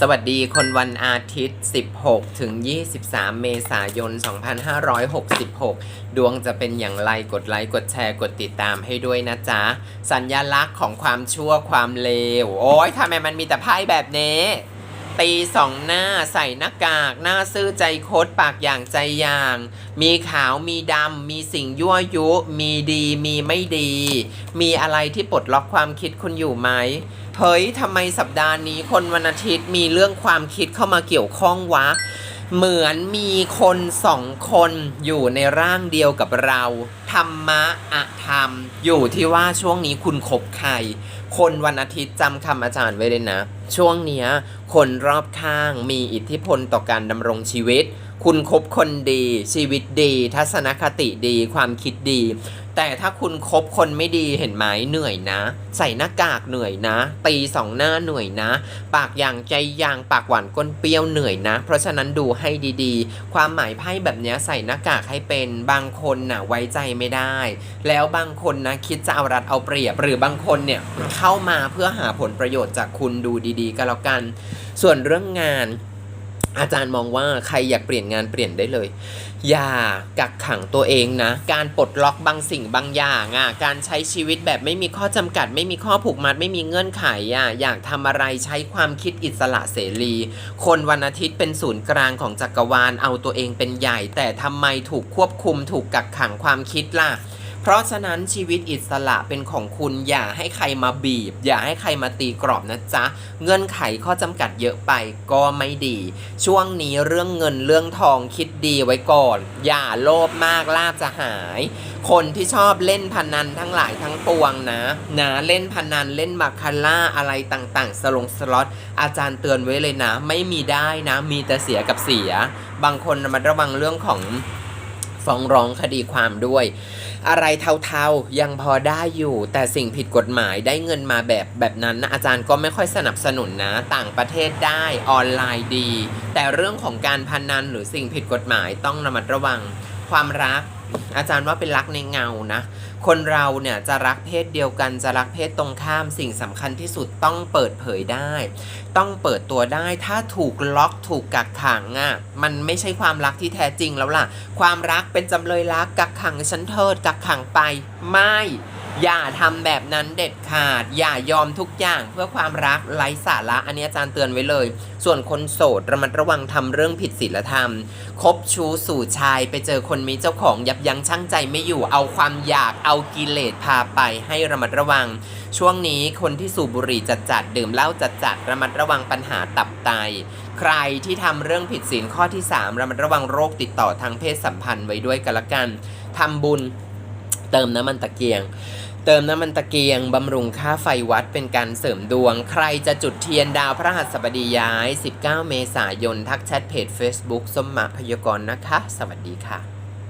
สวัสดีคนวันอาทิตย์ 16 ถึง 23 เมษายน 2566 ดวงจะเป็นอย่างไรกดไลค์ กดแชร์ กดติดตามให้ด้วยนะจ๊ะ สัญญลักษณ์ของความชั่วความเลว โอ้ยทำไมมันมีแต่ไพ่แบบนี้ ตีสองหน้าใส่หน้ากาก หน้าซื่อใจคดปากอย่างใจอย่าง มีขาวมีดำ มีสิ่งยั่วยุ มีดีมีไม่ดี มีอะไรที่ปลดล็อกความคิดคุณอยู่ไหมเฮ้ยทำไมสัปดาห์นี้คนวันอาทิตย์มีเรื่องความคิดเข้ามาเกี่ยวข้องวะ เหมือนมีคนสองคนอยู่ในร่างเดียวกับเรา ธรรมะอะธรรม อยู่ที่ว่าช่วงนี้คุณคบใคร คนวันอาทิตย์จำคำอาจารย์ไว้เลยนะ ช่วงเนี้ยคนรอบข้างมีอิทธิพลต่อการดำรงชีวิต คุณคบคนดี ชีวิตดี ทัศนคติดี ความคิดดี แต่ถ้าคุณคบคนไม่ดีเห็นไหมเหนื่อยนะ ใส่หน้ากากเหนื่อยนะ ตีสองหน้าเหนื่อยนะ ปากอย่างใจยางปากหวานก้นเปรี้ยวเหนื่อยนะ เพราะฉะนั้นดูให้ดีๆ ความหมายไพ่แบบนี้ใส่หน้ากากให้เป็นบางคนน่ะไว้ใจไม่ได้ แล้วบางคนนะคิดจะเอารัดเอาเปรียบ หรือบางคนเนี่ยเข้ามาเพื่อหาผลประโยชน์จากคุณดูดีๆ ก็แล้วกัน ส่วนเรื่องงาน อาจารย์มองว่าใครอยากเปลี่ยนงานเปลี่ยนได้เลย อย่ากักขังตัวเองนะ การปลดล็อกบางสิ่งบางอย่างอะการใช้ชีวิตแบบไม่มีข้อจำกัด ไม่มีข้อผูกมัด ไม่มีเงื่อนไขอะอยากทำอะไรใช้ความคิดอิสระเสรี คนวันอาทิตย์เป็นศูนย์กลางของจักรวาลเอาตัวเองเป็นใหญ่ แต่ทำไมถูกควบคุมถูกกักขังความคิดล่ะ เพราะฉะนั้นชีวิตอิสระเป็นของคุณอย่าให้ใครมาบีบ อย่าให้ใครมาตีกรอบนะจ๊ะ เงื่อนไขข้อจำกัดเยอะไปก็ไม่ดี ช่วงนี้เรื่องเงินเรื่องทองคิดดีไว้ก่อน อย่าโลภมากลาบจะหาย คนที่ชอบเล่นพนันทั้งหลายทั้งปวงนะ นะเล่นพนันเล่นบาคาร่าอะไรต่างๆ สลงสล็อตอาจารย์เตือนไว้เลยนะ ไม่มีได้นะ มีแต่เสียกับเสีย บางคนระมัดระวังเรื่องของ ฟ้องร้องคดีความด้วย อะไรเทาๆยังพอได้อยู่ แต่สิ่งผิดกฎหมายได้เงินมาแบบแบบนั้นนะอาจารย์ก็ไม่ค่อยสนับสนุนนะ ต่างประเทศได้ออนไลน์ดี แต่เรื่องของการพนันหรือสิ่งผิดกฎหมายต้องระมัดระวัง ความรัก อาจารย์ว่าเป็นรักในเงานะ คนเราเนี่ยจะรักเพศเดียวกันจะรักเพศตรงข้ามสิ่งสำคัญที่สุดต้องเปิดเผยได้ ต้องเปิดตัวได้ถ้าถูกล็อกถูกกักขังอะ่ะมันไม่ใช่ความรักที่แท้จริงแล้วล่ะ ความรักเป็นจำเลยรักกักขังฉันเทิดกักขังไปไม่ อย่าทำแบบนั้นเด็ดขาด อย่ายอมทุกอย่างเพื่อความรักไร้สาระอันนี้อาจารย์เตือนไว้เลย ส่วนคนโสดระมัดระวังทำเรื่องผิดศีลธรรม คบชู้สู่ชายไปเจอคนมีเจ้าของยับยั้งชั่งใจไม่อยู่เอาความอยากเอากิเลสพาไปให้ระมัดระวัง ช่วงนี้คนที่สูบบุหรี่จัดจัดดื่มเหล้าจัดจัดระมัดระวังปัญหาตับไตใครที่ทำเรื่องผิดศีลข้อที่ 3 ระมัดระวังโรคติดต่อทางเพศสัมพันธ์ไว้ด้วยกันละกันทำบุญ เติมน้ำมันตะเกียง เติมน้ำมันตะเกียงบำรุงค่าไฟวัดเป็นการเสริมดวง ใครจะจุดเทียนดาวพระหัสบดีย้าย 19 เมษายน ทักแชทเพจ Facebook สมมาพยากรณ์นะคะ สวัสดีค่ะ